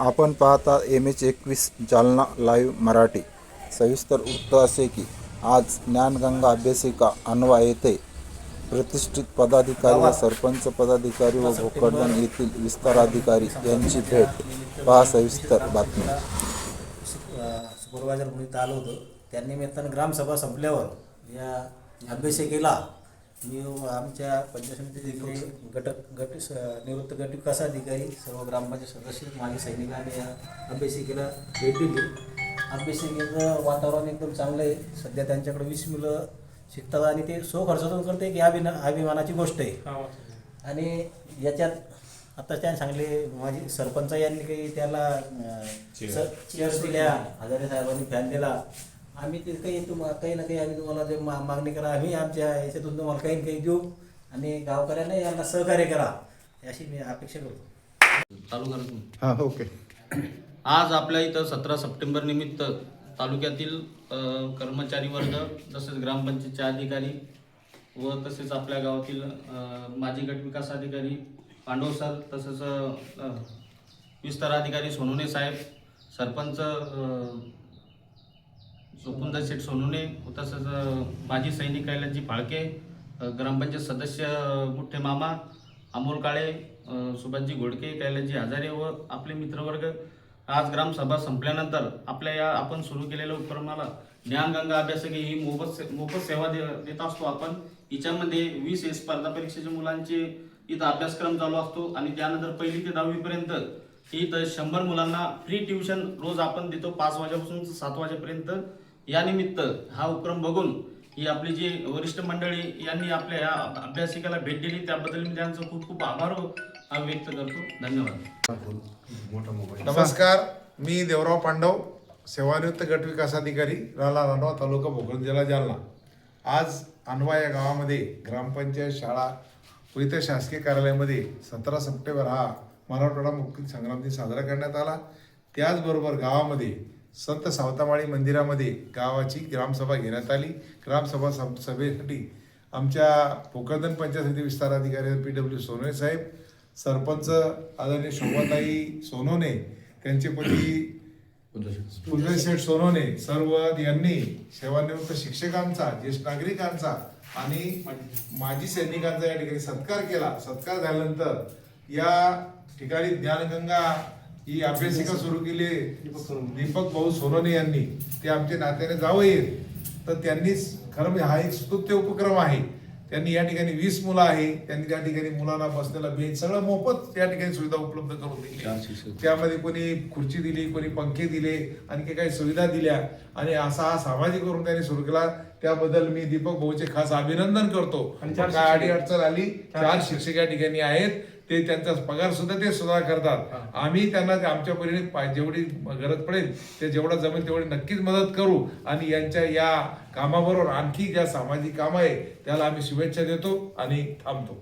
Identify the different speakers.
Speaker 1: आपण पाहता M H एकवीस जालना लाईव्ह मराठी. सविस्तर वृत्त असे की आज ज्ञानगंगा अभ्यासिका अनवा येथे प्रतिष्ठित पदाधिकारी व सरपंच पदाधिकारी व भोकरदन येथील विस्ताराधिकारी यांची भेट. पहा सविस्तर बातमी.
Speaker 2: सुपरवायझर म्हणून आलो होतो. त्या निमित्तानं ग्रामसभा संपल्यावर या अभ्यासिकेला मी आमच्या पंचायत समितीचे गट गट निवृत्त गट विकास अधिकारी सर्व ग्रामपंचायत सदस्य माजी सैनिकांनी या अभ्यासिकेला भेट दिली. अभ्यासिकेचं वातावरण एकदम चांगलं आहे. सध्या त्यांच्याकडे वीस मुलं शिकतात आणि ते सो खर्चातून करते की अभिना अभिमानाची गोष्ट आहे. आणि याच्यात आता त्याने सांगले माझी सरपंच यांनी काही त्याला चेअर्स दिल्या हजारे साहेबांनी फॅन दिला. आम्ही ते काही तुम्हाला काही ना काही आम्ही तुम्हाला जे मा मागणी करा आम्ही आमच्या याच्यातून तुम्हाला काही काही देऊ आणि गावकऱ्यांना यांना सहकार्य करा अशी मी अपेक्षा करतो.
Speaker 3: चालू करा तुम्ही.
Speaker 1: हां ओके.
Speaker 3: आज आपल्या इथं सतरा सप्टेंबर निमित्त तालुक्यातील कर्मचारी वर्ग तसेच ग्रामपंचायतचे अधिकारी व तसेच आपल्या गावातील माजी गट विकास अधिकारी पांडव सर तसेच विस्तार अधिकारी सोनुने साहेब सरपंच मुकुंदा शेठ सोनुने तसंच माजी सैनिक कैलाजी फाळके ग्रामपंचायत सदस्य मुठ्ठे मामा अमोल काळे सुभाषजी घोडके कैलाजी हजारे व आपले मित्रवर्ग. आज ग्रामसभा संपल्यानंतर आपल्या या आपण सुरू केलेल्या उपक्रमाला ज्ञानगंगा अभ्यासकी ही मोफत से- मोफत सेवा दे देत असतो आपण. हिच्यामध्ये वीस स्पर्धा परीक्षेच्या मुलांचे इथं अभ्यासक्रम चालू असतो आणि त्यानंतर पहिली ते दहावीपर्यंत इथं शंभर मुलांना फ्री ट्युशन रोज आपण देतो पाच वाजेपासून सात वाजेपर्यंत. या निमित्त हा उपक्रम बघून ही आपली जी वरिष्ठ मंडळी यांनी आपल्या या अभ्यासिकेला भेट दिली त्याबद्दल मी त्यांचं खूप खूप आभार हा व्यक्त करतो. धन्यवाद.
Speaker 4: नमस्कार मी देवराव पांडव सेवानिवृत्त गट विकास अधिकारी राला रानवा तालुका भोकरदन जिल्हा जालना. आज अनवा या गावामध्ये ग्रामपंचायत शाळा व इतर शासकीय कार्यालयामध्ये सतरा सप्टेंबर हा मराठवाडा मुक्ती संग्राम दिन साजरा करण्यात आला. त्याचबरोबर गावामध्ये संत सावतामाळी मंदिरामध्ये गावाची ग्रामसभा घेण्यात आली. ग्रामसभा सम सभेसाठी आमच्या भोकरदन पंचायत समिती विस्तार अधिकारी पी डब्ल्यू सोनवणे साहेब सरपंच आदरणीय शोभाताई सोनवणे त्यांचे पती शेठ सोनवणे सर्व यांनी सेवानिवृत्त शिक्षकांचा ज्येष्ठ नागरिकांचा आणि माजी सैनिकांचा या ठिकाणी सत्कार केला. सत्कार झाल्यानंतर या ठिकाणी ज्ञानगंगा ही अभ्यासिका सुरू केली. दीपक भाऊ सोनवणे यांनी. ते आमचे नात्याने जावं येत तर त्यांनीच खरं म्हणजे हा एक स्तुत्य उपक्रम आहे. त्यांनी या ठिकाणी वीस मुलं आहे. त्यांनी त्या ठिकाणी मुलांना बसलेला बेंच सगळं मोफत त्या ठिकाणी सुविधा उपलब्ध करून दिली. त्यामध्ये कोणी खुर्ची दिली कोणी पंखे दिले आणखी काही सुविधा दिल्या. आणि असा हा सामाजिक करून त्यांनी सुरू केला. त्याबद्दल मी दीपक भाऊचे खास अभिनंदन करतो. काय अडी अडचण आली? चार शिक्षक. या ठिकाणी आहेत. ते त्यांचा पगार सुद्धा ते सुद्धा करतात. आम्ही त्यांना आमच्या परीने जेवढी गरज पडेल ते जेवढं जमेल तेवढी नक्कीच मदत करू. आणि यांच्या या कामाबरोबर आणखी ज्या सामाजिक काम आहे त्याला आम्ही शुभेच्छा देतो आणि थांबतो.